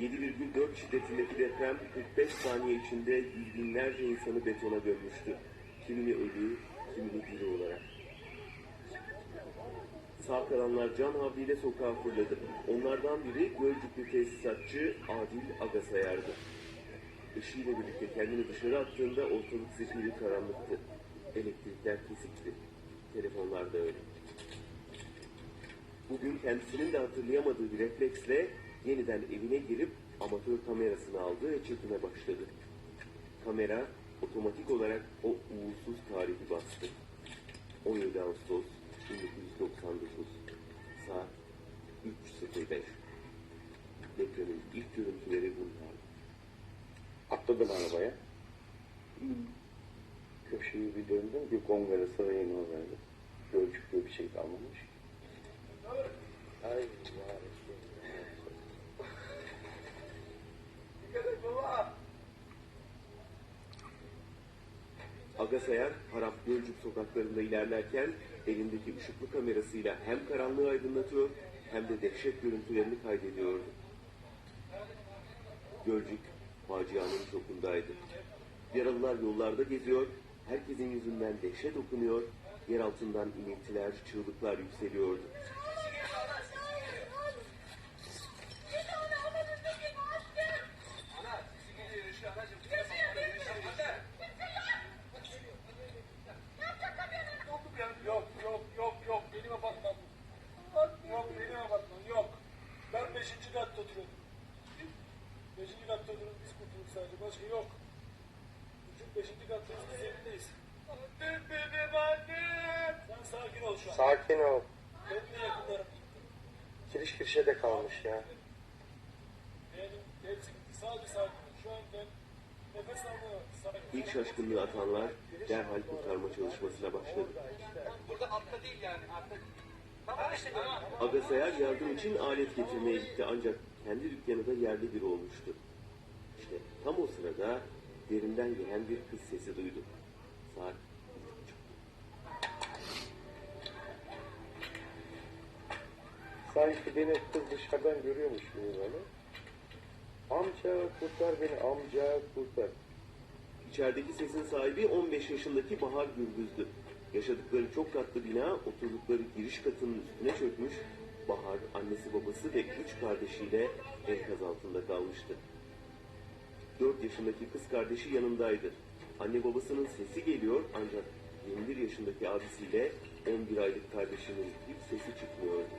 7,4 şiddetindeki deprem 45 saniye içinde yüz binlerce insanı betona gömmüştü. Kimini ölü, kimini diri olarak. Sağ kalanlar can havliyle sokağa fırladı. Onlardan biri Gölcüklü tesisatçı Adil Agasayar'dı. Işığıyla birlikte kendini dışarı attığında ortalık zifiri karanlıktı. Elektrikler kesikti. Telefonlar da öyle. Bugün kendisinin de hatırlayamadığı bir refleksle yeniden evine girip amatör kamerasını aldı ve çekime başladı. Kamera otomatik olarak o uğursuz tarihi bastı. 17 Ağustos 1999 saat 3.05 Depremin ilk görüntüleri bunlar. Atladım arabaya. Köşeyi bir döndüm ki kongre sarayını oradaydı. Gölcükte bir şey kalmamış. Ay ya. Agasayar harap Gölcük sokaklarında ilerlerken elindeki ışıklı kamerasıyla hem karanlığı aydınlatıyor hem de dehşet görüntülerini kaydediyordu. Gölcük facianın şokundaydı. Yaralılar yollarda geziyor, herkesin yüzünden dehşet okunuyor, yer altından iniltiler, çığlıklar yükseliyordu. Yok yok yok yok benim apartman. Yok benim apartman yok. Ben beşinci katta oturuyorum. Beşinci katta oturuyoruz biz kurtulduk sadece başka yok. Bütün beşinci kattayız biz evindeyiz. Annem benim annem. Sen sakin ol şu an. Sakin ol. Benim de yakınlarım gitti. Kiriş kirişe de kalmış ya. Benim hepsi gitti. Sadece sakin ol. Şu an ben nefes almıyorum. İlk şaşkınlığı atanlar derhal kurtarma çalışmasına başladı. Burada altta değil yani. Altta değil. Tamam işte tamam. Agasayar yardım için alet getirmeye gitti ancak kendi dükkanı da yerli biri olmuştu. İşte tam o sırada derinden gelen bir kız sesi duydu. Saat. Sanki beni kız dışarıdan görüyormuş gibi böyle. Amca kurtar beni, amca kurtar. İçerideki sesin sahibi 15 yaşındaki Bahar Gürbüz'dü. Yaşadıkları çok katlı bina oturdukları giriş katının üstüne çökmüş. Bahar, annesi babası ve üç kardeşiyle enkaz altında kalmıştı. 4 yaşındaki kız kardeşi yanındaydı. Anne babasının sesi geliyor ancak 21 yaşındaki abisiyle 11 aylık kardeşinin hiç sesi çıkmıyordu.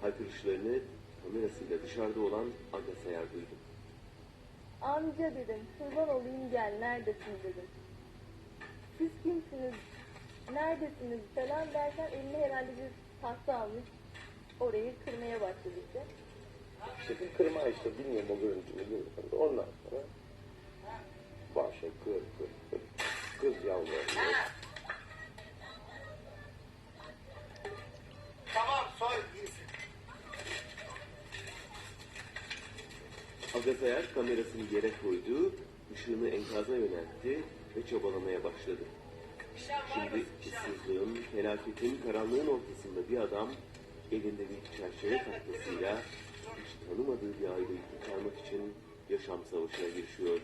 Haykırışlarını kamerasıyla dışarıda olan Agasayar duydu. Amca dedim, kurban olayım gel, neredesin dedim. Siz kimsiniz, neredesiniz falan derken eline herhalde bir tahta almış. Orayı kırmaya başladı işte. İşte bir kırma işte bilmiyorum o görüntüyü. bilmiyorum. Ondan sonra başa kır kır kır. Kız yalvarıyor. Tamam soy iyisin. Agasayar kamerasını yere koydu, ışığını enkaza yöneltti ve çabalamaya başladı. Şimdi ıssızlığın, felaketin, karanlığın ortasında bir adam elinde bir çerçeve taklasıyla hiç tanımadığı bir aileyi kurtarmak için yaşam savaşına girişiyordu.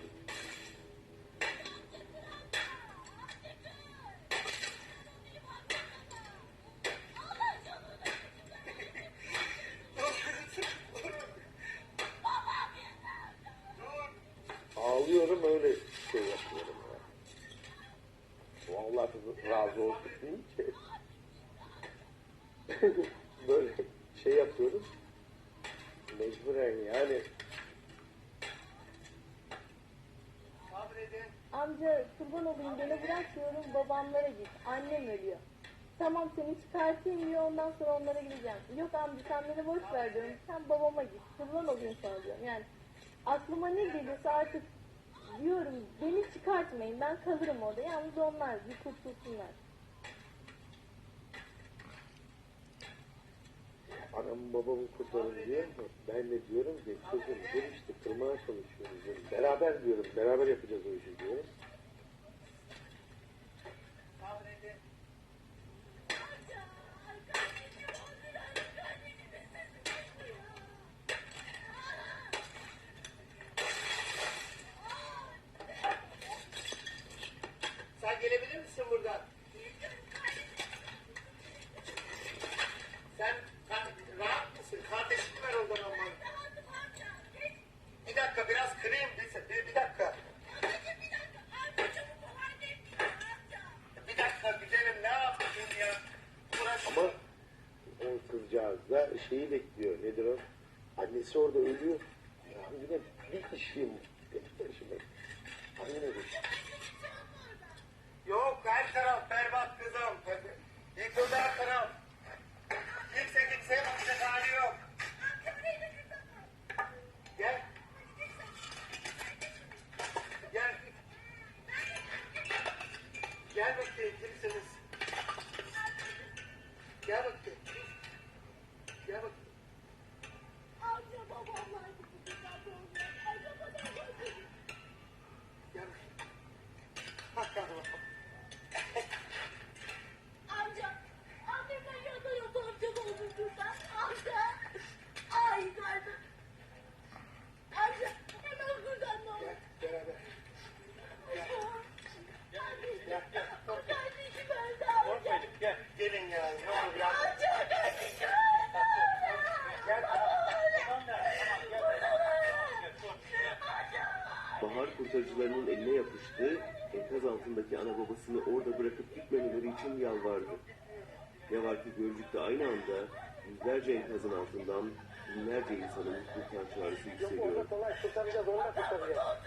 Ağlıyorum öyle şey yapıyorum ya. Vallahi razı olsun değil ki. Böyle şey yapıyoruz. Mecburen yani. Sabredin. Amca kurban olayım beni bırak diyorum, babamlara git, annem ölüyor. Tamam seni çıkartayım diyor, ondan sonra onlara gideceğim. Yok amca sen beni boş ver diyorum, sen babama git, kurban olayım sana diyorum. Yani aklıma ne geliyorsa artık diyorum, beni çıkartmayın, ben kalırım orada. Yalnız onlar bir kurtulsunlar. Anam babamı kurtarın diyor? Ben de diyorum ki kızım dur işte kırmaya çalışıyoruz. diyorum. Beraber diyorum beraber yapacağız o işi diyorum. Kırayım bir, bir, bir dakika. Bir dakika gidelim ne yapayım ya? Burası... Ama o kızcağız da şeyi bekliyor. Nedir o? Annesi orada ölüyor. Ya yine bir kişiyim. Anne hani Yok her taraf berbat kızım. Yıkıldı her taraf. Gel. Gelin ya. Ne olur. Bahar kurtarıcılarının eline yapıştı, enkaz altındaki ana babasını orada bırakıp gitmemeleri için yalvardı. Ne var ki Gölcük'te aynı anda yüzlerce enkazın altından binlerce insanın kurtar çağrısı Yok yükseliyor. orada kolay kurtaracağız. Orada kurtaracağız.